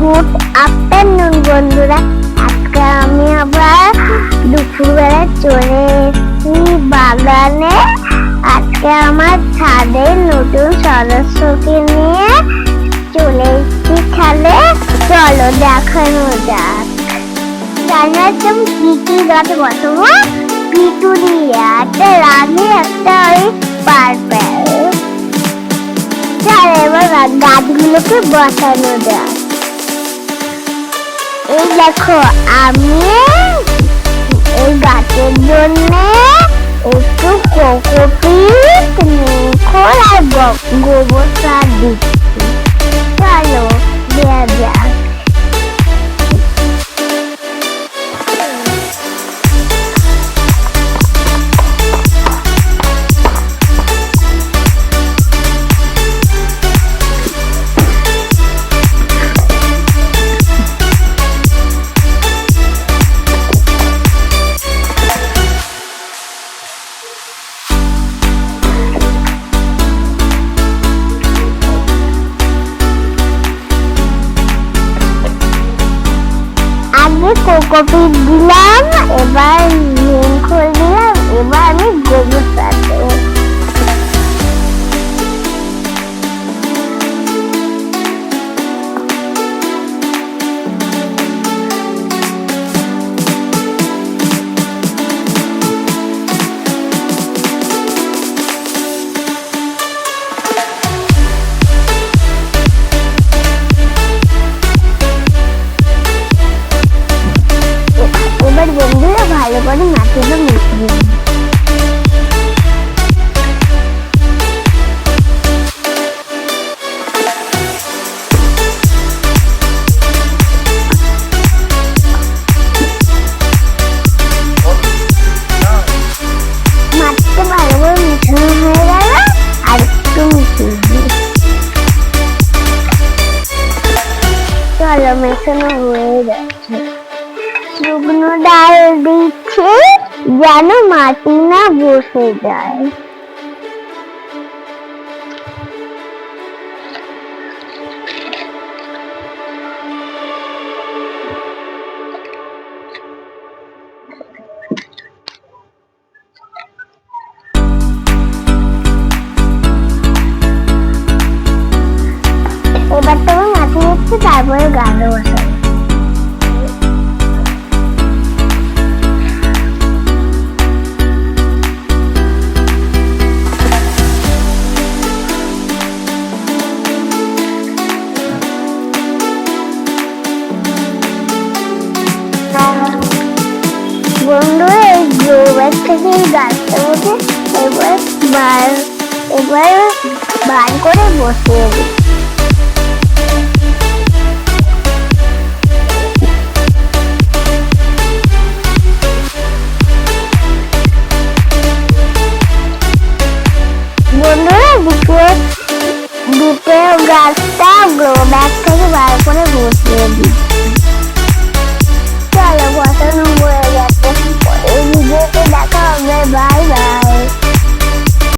Good afternoon, বন্ধুরা। আজকে আমি আবার দুপুরবেলা চলে বাগানে। আজকে আমার ছাদে নতুন সদস্যকে নিয়ে চলে এসেছি ছাদে। চলো দেখানো যাক। আমি কি কি গাছ বসাবো পিটুনিয়া একটা রানী একটা ওই গা- গাছগুলোকে বসানো যাক এই দেখো, আমি এই গাছের জন্য একটু কোকোপিট আর গোবর সার দিচ্ছি। চলো দেওয়া যাক। কোকোপিট দিলাম এবার নিমখোল দিলাম এবার আমি মাটিটা মিশিয়ে দিই। মাটিটা ভালো করে মিশানো হয়ে গেল, আর একটু দিই চলো, মেশানো হয়ে যাচ্ছে শুকনো ডাল যেন মাটি না বসে যায়। এবার তোমার মাটি দিচ্ছে তারপরে গাঢ় বসাবে গ্রোবার থেকে এই মধ্যে এবার বার এবার বার করে বসিয়ে দিই